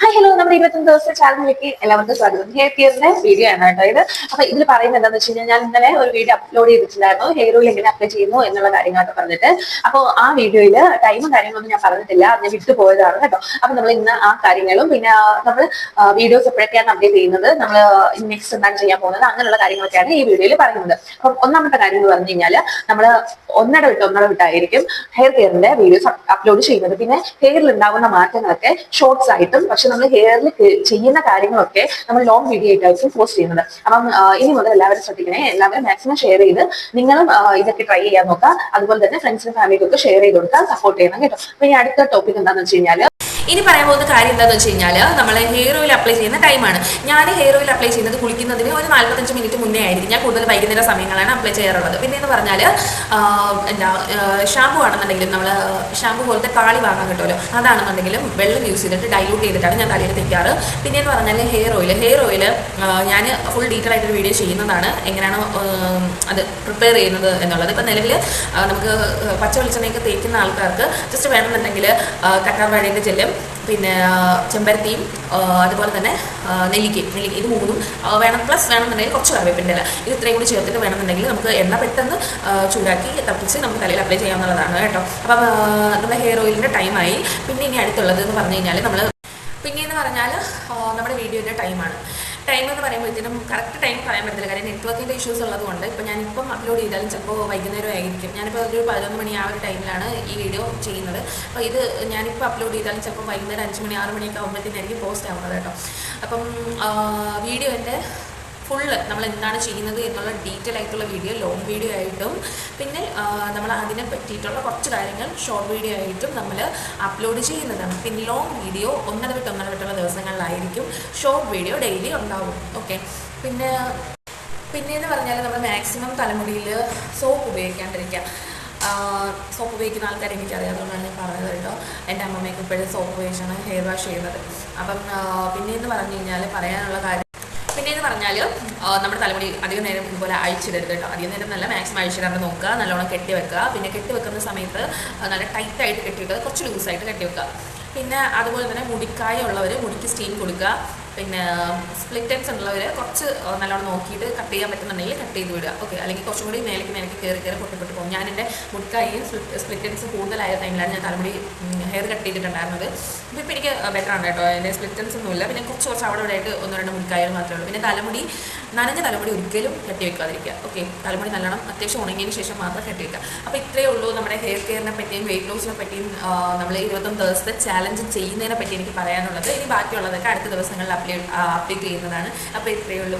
Hi hello നമ്മുടെ ഇരുപത്തൊന്ന് ദിവസത്തെ ചാനലിലേക്ക് എല്ലാവർക്കും സ്വാഗതം. ഹെയർ കെയറിന്റെ വീഡിയോ ആണ് കേട്ടോ ഇത്. അപ്പൊ ഇതിൽ പറയുന്നത് എന്താണെന്ന് വെച്ച് കഴിഞ്ഞാൽ ഞാൻ ഇന്നലെ ഒരു വീഡിയോ അപ്ലോഡ് ചെയ്തിട്ടുണ്ടായിരുന്നു. ഹെയർ ഓയിൽ എങ്ങനെ അപ്ലൈ ചെയ്യുന്നു എന്നുള്ള കാര്യങ്ങളൊക്കെ പറഞ്ഞിട്ട്. അപ്പോൾ ആ വീഡിയോയിൽ ടൈമും കാര്യങ്ങളൊന്നും ഞാൻ പറഞ്ഞിട്ടില്ല. അത് ഞാൻ വിട്ടുപോയതാണ് കേട്ടോ. അപ്പൊ നമ്മൾ ഇന്ന് ആ കാര്യങ്ങളും പിന്നെ നമ്മൾ വീഡിയോസ് എപ്പോഴൊക്കെയാണ് അപ്ഡേറ്റ് ചെയ്യുന്നത് നമ്മൾ നെക്സ്റ്റ് എന്താണ് ചെയ്യാൻ പോകുന്നത് അങ്ങനെയുള്ള കാര്യങ്ങളൊക്കെയാണ് ഈ വീഡിയോയിൽ പറയുന്നത്. അപ്പം ഒന്നാമത്തെ കാര്യം എന്ന് പറഞ്ഞു കഴിഞ്ഞാൽ നമ്മൾ ഒന്നട വിട്ട് ഒന്നട വിട്ടായിരിക്കും ഹെയർ കെയറിന്റെ വീഡിയോസ് അപ്ലോഡ് ചെയ്യുന്നത്. പിന്നെ ഹെയറിൽ ഉണ്ടാകുന്ന മാറ്റങ്ങളൊക്കെ ഷോർട്സ് ആയിട്ടും പക്ഷെ നമ്മൾ ഹെയറിൽ ചെയ്യുന്ന കാര്യങ്ങളൊക്കെ നമ്മൾ ലോങ് വീഡിയോ ആയിട്ടായിരിക്കും പോസ്റ്റ് ചെയ്യുന്നത്. അപ്പം ഇനി മുതൽ എല്ലാവരും ശ്രദ്ധിക്കണേ. എല്ലാവരും മാക്സിമം ഷെയർ ചെയ്ത് നിങ്ങളും ഇതൊക്കെ ട്രൈ ചെയ്യാൻ നോക്കുക. അതുപോലെ തന്നെ ഫ്രണ്ട്സിനും ഫാമിലിക്കും ഒക്കെ ഷെയർ ചെയ്ത് കൊടുക്കുക. സപ്പോർട്ട് ചെയ്യണം കേട്ടോ. അപ്പൊ ഇനി അടുത്ത ടോപ്പിക് എന്താണെന്ന് വെച്ച് കഴിഞ്ഞാൽ ഇനി പറയാൻ പോകുന്ന കാര്യം എന്താണെന്ന് വെച്ച് കഴിഞ്ഞാൽ നമ്മൾ ഹെയർ ഓയിൽ അപ്ലൈ ചെയ്യുന്ന ടൈമാണ് ഞാൻ ഹെയർ ഓയിൽ അപ്ലൈ ചെയ്യുന്നത് കുളിക്കുന്നതിന് ഒരു നാൽപ്പത്തഞ്ച് മിനിറ്റ് മുന്നേ ആയിരിക്കും. ഞാൻ കൂടുതൽ വൈകുന്നേര സമയങ്ങളാണ് അപ്ലൈ ചെയ്യാറുള്ളത്. പിന്നെ എന്ന് പറഞ്ഞാൽ എന്താ ഷാമ്പു ആണെന്നുണ്ടെങ്കിലും നമ്മൾ ഷാമ്പു പോലത്തെ കാളി വാങ്ങാൻ കിട്ടുമല്ലോ? അതാണെന്നുണ്ടെങ്കിലും വെള്ളം യൂസ് ചെയ്തിട്ട് ഡൈലൂട്ട് ചെയ്തിട്ടാണ് ഞാൻ തലയിൽ തേക്കാറ്. പിന്നെ എന്ന് പറഞ്ഞാൽ ഹെയർ ഓയിൽ ഹെയർ ഓയിൽ ഞാൻ ഫുൾ ഡീറ്റെയിൽ ആയിട്ടൊരു വീഡിയോ ചെയ്യുന്നതാണ്. എങ്ങനെയാണ് അത് പ്രിപ്പയർ ചെയ്യുന്നത് എന്നുള്ളത്. ഇപ്പം നിലവിൽ നമുക്ക് പച്ച വെളിച്ചെണ്ണയൊക്കെ തേക്കുന്ന ആൾക്കാർക്ക് ജസ്റ്റ് വേണമെന്നുണ്ടെങ്കിൽ കറ്റാർവാഴേന്റെ ജെല്ലും പിന്നെ ചെമ്പരത്തിയും അതുപോലെ തന്നെ നെല്ലിക്കയും നെല്ലിക്ക ഇത് മൂന്നും വേണം പ്ലസ് വേണമെന്നുണ്ടെങ്കിൽ കുറച്ച് കറിവേപ്പിന്റെ ഇല ഇത് ഇത്രയും കൂടി ചേർത്തിട്ട് വേണമെന്നുണ്ടെങ്കിൽ നമുക്ക് എണ്ണ പെട്ടെന്ന് ചൂടാക്കി തപ്പിച്ച് നമുക്ക് തലയിൽ അപ്ലൈ ചെയ്യാവുന്നതാണ് കേട്ടോ. അപ്പം നമ്മുടെ ഹെയർ ഓയിലിന്റെ ടൈമായി പിന്നെ ഇനി അടുത്തുള്ളത് എന്ന് പറഞ്ഞു കഴിഞ്ഞാൽ നമ്മൾ പിന്നെ എന്ന് പറഞ്ഞാൽ നമ്മുടെ വീഡിയോന്റെ ടൈമാണ് ടൈം എന്ന് പറയുമ്പോഴത്തേനും കറക്റ്റ് ടൈം പറയാൻ പറ്റില്ല കാര്യം നെറ്റ്വർക്കിന്റെ ഇഷ്യൂസ് ഉള്ളതുകൊണ്ട് ഇപ്പോൾ ഞാനിപ്പം അപ്ലോഡ് ചെയ്താലും ചിലപ്പോൾ വൈകുന്നേരം ആയിരിക്കും ഞാനിപ്പോൾ ഒരു പതിനൊന്ന് മണി ആ ഒരു ടൈമിലാണ് ഈ വീഡിയോ ചെയ്യുന്നത്. അപ്പോൾ ഇത് ഞാനിപ്പോൾ അപ്ലോഡ് ചെയ്താലും ചിലപ്പോൾ വൈകുന്നേരം അഞ്ച് മണി ആറ് മണിയൊക്കെ ആകുമ്പോഴത്തേനായിരിക്കും പോസ്റ്റ് ആവുന്നത് കേട്ടോ. അപ്പം വീഡിയോ എന്റെ ഫുള്ള് നമ്മൾ എന്താണ് ചെയ്യുന്നത് എന്നുള്ള ഡീറ്റെയിൽ ആയിട്ടുള്ള വീഡിയോ ലോങ് വീഡിയോ ആയിട്ടും പിന്നെ നമ്മൾ അതിനെ പറ്റിയിട്ടുള്ള കുറച്ച് കാര്യങ്ങൾ ഷോർട്ട് വീഡിയോ ആയിട്ടും നമ്മൾ അപ്ലോഡ് ചെയ്യുന്നതാണ്. പിന്നെ ലോങ് വീഡിയോ ഒന്നര വിട്ട് ഒന്നര വിട്ടുള്ള ഷോർട്ട് വീഡിയോ ഡെയിലി ഉണ്ടാവും. ഓക്കെ പിന്നെ പിന്നെയെന്ന് പറഞ്ഞാൽ നമ്മൾ മാക്സിമം തലമുടിയിൽ സോപ്പ് ഉപയോഗിക്കാണ്ടിരിക്കുക സോപ്പ് ഉപയോഗിക്കുന്ന ആൾക്കാരെ എനിക്കറിയാം. അതുകൊണ്ടാണ് ഞാൻ പറഞ്ഞത് കേട്ടോ. എന്റെ അമ്മമ്മയ്ക്ക് ഇപ്പോഴും സോപ്പ് ഉപയോഗിച്ചാണ് ഹെയർ വാഷ് ചെയ്യുന്നത്. അപ്പം പിന്നെയെന്ന് പിന്നെ പറഞ്ഞു കഴിഞ്ഞാൽ പറയാനുള്ള കാര്യം പിന്നെയെന്ന് പറഞ്ഞാൽ നമ്മുടെ തലമുടി അധികം നേരം ഇതുപോലെ അഴിച്ചിടരുത് കേട്ടോ. അധികം നേരം നല്ല മാക്സിമം അഴിച്ചിടാണ്ട് നോക്കുക നല്ലോണം കെട്ടി വെക്കുക. പിന്നെ കെട്ടി വെക്കുന്ന സമയത്ത് നല്ല ടൈറ്റായിട്ട് കെട്ടി വെക്കുക. കുറച്ച് ലൂസായിട്ട് കെട്ടി വെക്കുക. പിന്നെ അതുപോലെ തന്നെ മുടിക്കായ ഉള്ളവർ മുടിക്ക് സ്റ്റീം കൊടുക്കുക. പിന്നെ സ്പ്ലിറ്റ് ടെൻസ് ഉള്ളവർ കുറച്ച് നല്ലോണം നോക്കിയിട്ട് കട്ട് ചെയ്യാൻ പറ്റുന്നുണ്ടെങ്കിൽ കട്ട് ചെയ്ത് വിടുക. ഓക്കെ അല്ലെങ്കിൽ കുറച്ചും കൂടി മേലേക്ക് മേലേക്ക് കയറി കയറി പൊട്ടിപ്പെട്ട് പൊട്ടി പോകും. ഞാൻ എന്റെ മുട്ടായും സ്പ്ലിറ്റ് ടെൻസ് കൂടുതലായ ടൈമിലാണ് ഞാൻ തലമുടി ഹെയർ കട്ട് ചെയ്തിട്ടുണ്ടായിരുന്നത്. അപ്പോൾ ഇപ്പോൾ എനിക്ക് ബെറ്റർ ആണ് കേട്ടോ. എന്റെ സ്പ്ലിറ്റ് ടെൻസ് ഒന്നുമില്ല. പിന്നെ കുറച്ച് കുറച്ച് അവിടെ ഇവിടെ ആയിട്ട് ഒന്ന് രണ്ട് മുട്ടായും മാത്രമേ ഉള്ളൂ. പിന്നെ തലമുടി നനഞ്ഞ തലമുടി ഒരിക്കലും കെട്ടി വെക്കാതിരിക്കുക ഓക്കെ തലമുടി നല്ലോണം അത്യാവശ്യം ഉണങ്ങിയതിന് ശേഷം മാത്രം കെട്ടി വെക്കുക അപ്പോൾ ഇത്രയേ ഉള്ളൂ നമ്മുടെ ഹെയർ കെയറിനെ പറ്റിയും വെയിറ്റ് ലോസിനെ പറ്റിയും നമ്മൾ ഇരുപത്തൊന്ന് ദിവസത്തെ ചാലഞ്ച് ചെയ്യുന്നതിനെ പറ്റി എനിക്ക് പറയാനുള്ളത്. ഇനി ബാക്കിയുള്ളതൊക്കെ അടുത്ത ദിവസങ്ങളിൽ അപ്ലൈ അപ്ഡേറ്റ് ചെയ്യുന്നതാണ്. അപ്പോൾ ഇത്രയേ ഉള്ളൂ.